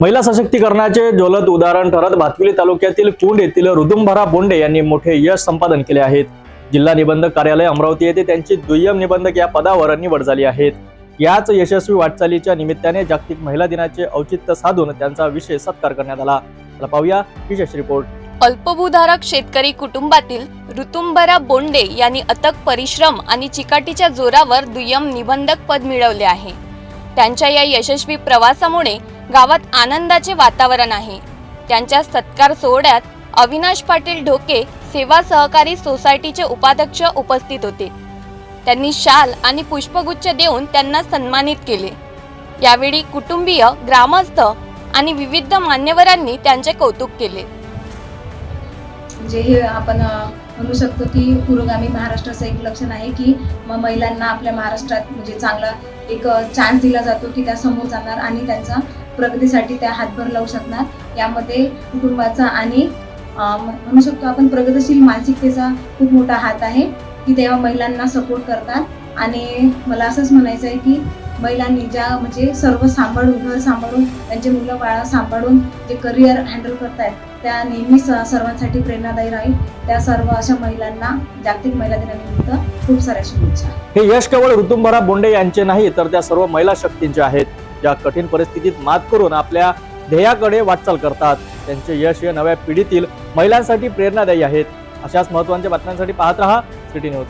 महिला सशक्तीकरणाचे ज्वलत उदाहरण ठरत भातकुली तालुक्यातील कुंड येथील रुदुंभरा बोंडे यांनी मोठे यश संपादन केले आहेत. जिल्हा निबंधक कार्यालय अमरावती येथे त्यांची दुय्यम निबंधक या पदावर निवड झाली आहेत याच यशस्वी वाटचालीच्या निमित्ताने जागतिक महिला दिनाचे औचित्य साधून त्यांचा विशेष सत्कार करण्यात आला. पाहूया विशेष रिपोर्ट. अल्पभूधारक शेतकरी कुटुंबातील ऋतुंबरा बोंडे यांनी अथक परिश्रम आणि चिकाटीच्या जोरावर दुय्यम निबंधक पद मिळवले आहे. त्यांच्या या यशस्वी प्रवासामुळे गावात आनंदाचे वातावरण आहे. त्यांच्या सत्कार सोहळ्यात अविनाश पाटील ढोके सेवा सहकारी सोसायटीचे उपाध्यक्ष उपस्थित होते. त्यांनी शाल आणि पुष्पगुच्छ देऊन त्यांना सन्मानित केले. यावेळी कुटुंबीय ग्रामस्थ आणि विविध मान्यवरांनी त्यांचे कौतुक केले. म्हणजे हे आपण म्हणू शकतो की पुरोगामी महाराष्ट्राचं एक लक्षण आहे की मग महिलांना आपल्या महाराष्ट्रात म्हणजे चांगला एक चान्स दिला जातो की त्या समोर जाणार आणि त्यांचा प्रगतीसाठी त्या हातभार लावू शकणार. यामध्ये कुटुंबाचा आणि म्हणू शकतो आपण प्रगतीशील मानसिकतेचा खूप मोठा हात आहे की तेव्हा महिलांना सपोर्ट करतात. आणि मला असंच म्हणायचं आहे की महिलांनी ज्या म्हणजे सर्व सांभाळून घर सांभाळून त्यांचे मुलं बाळा सांभाळून जे करिअर हँडल करतायत त्या नेहमी स- सर्वांसाठी प्रेरणादायी राहील. त्या सर्व अशा महिलांना जागतिक महिला दिनानिमित्त खूप साऱ्या शुभेच्छा. हे यश केवळ ऋतुंभरा बोंडे यांचे नाही तर त्या सर्व महिला शक्तींचे आहेत ज्या कठीण परिस्थितीत मात करून आपल्या ध्येयाकडे वाटचाल करतात. त्यांचे यश हे नव्या पिढीतील महिलांसाठी प्रेरणादायी आहेत. अशाच महत्त्वाच्या बातम्यांसाठी पाहत रहा सिटी न्यूज.